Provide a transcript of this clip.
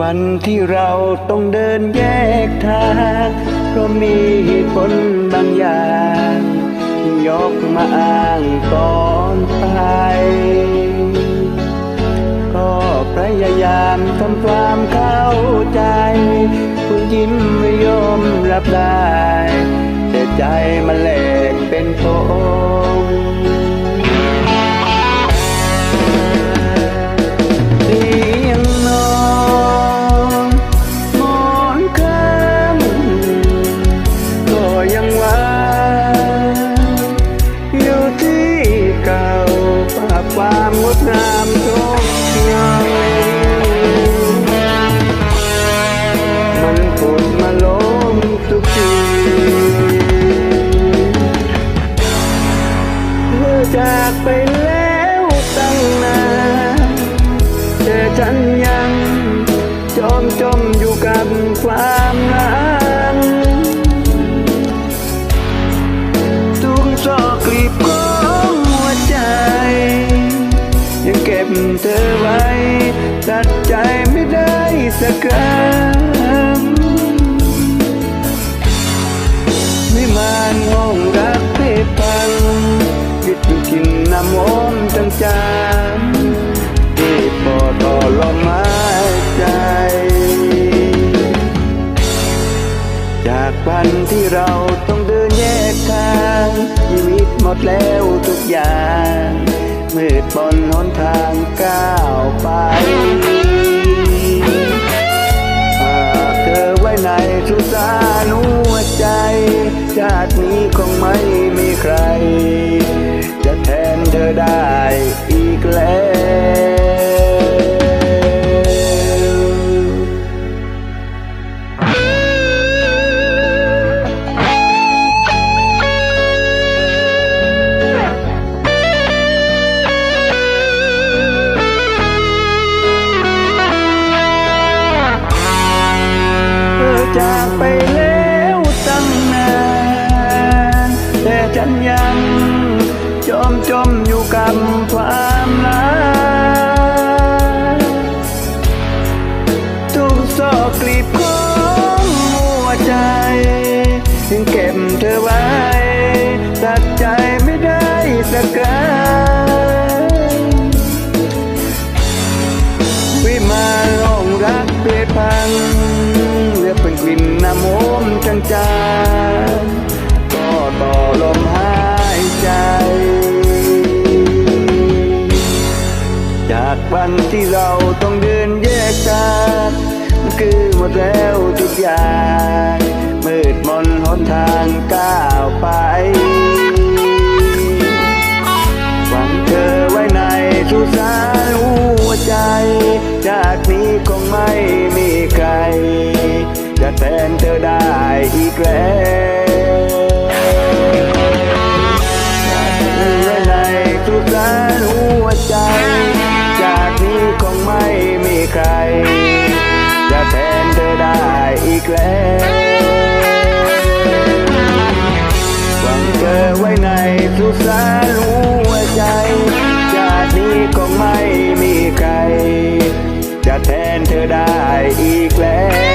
วันที่เราต้องเดินแยกทางเพราะมีเหตุผลบางอย่างยกมาอ้างก่อนไปก็พยายามทำความเข้าใจ คุณยิ้มไม่ยอมรับได้ แต่ใจมันแหลกเป็นโพ งดงามทุกอย่างมันผุดมาล้มทุกทีเธอจากไปแล้วตั้งนานแต่ฉันยังจมจมอยู่กับความรักทุกซอกกลีบ สักครั้งวิมานห้องรักเพพังยึดอยู่กินน้ำมมจังจางๆที่อต่อลมหายใจ จากวันที่เราต้องเดินแยกทางชีวิตหมดแล้วทุกอย่างมืดบนหนทางก้าวไป ไม่มีใคร จะแทนเธอได้อีกแล้วเธอจากไป จากวันที่เราต้องเดินแยกกันมันคือหมดแล้วทุกอย่าง มืดมนหนทางก้าวไปวังเธอไว้ในสุสานหัวใจจากนี้คงไม่มีใคร จะแทนเธอได้อีกแล้ว สุสานหัวใจชาตินี้ก็ไม่มีใคร จะแทนเธอได้อีกแล้ว